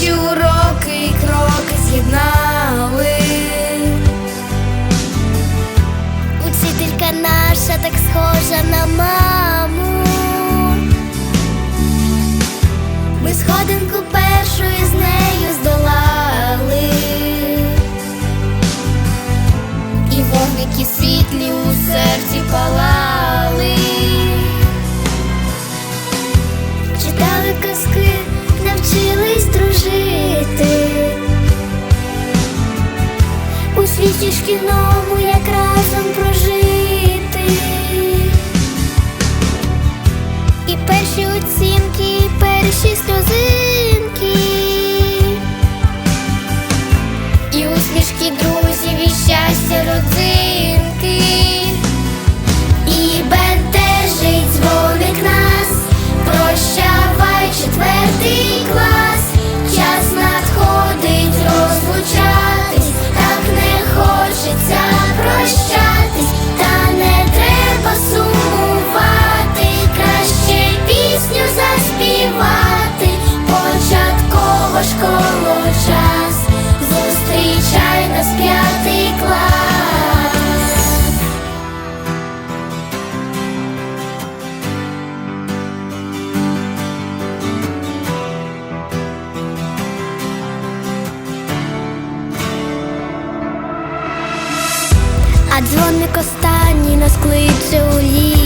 Наші уроки і кроки з'єднали. Учителька наша так схожа на маму. Ми сходинку світі як разом прожити. І перші оцінки, і перші сльозинки. І усмішки друзів, і щастя родинки. І Дзвоник останній нас кличе у літо.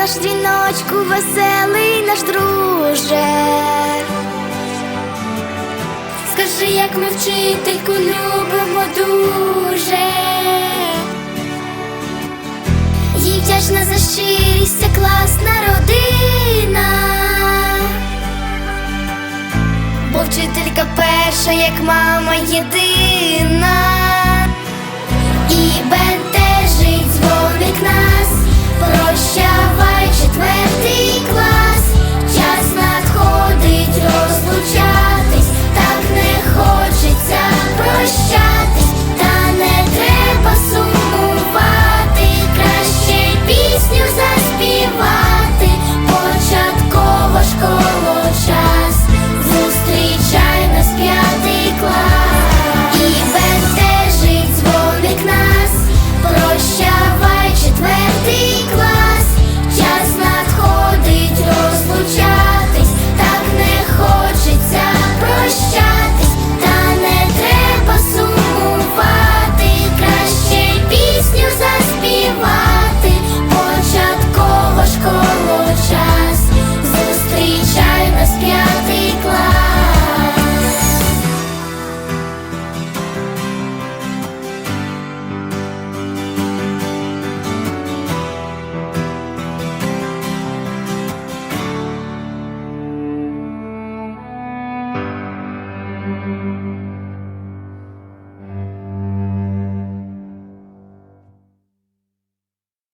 Наш дзвіночку, веселий наш друже. Скажи, як ми вчительку любимо дуже. Їй вдячна за щирість, класна родина. Бо вчителька перша, як мама єдина.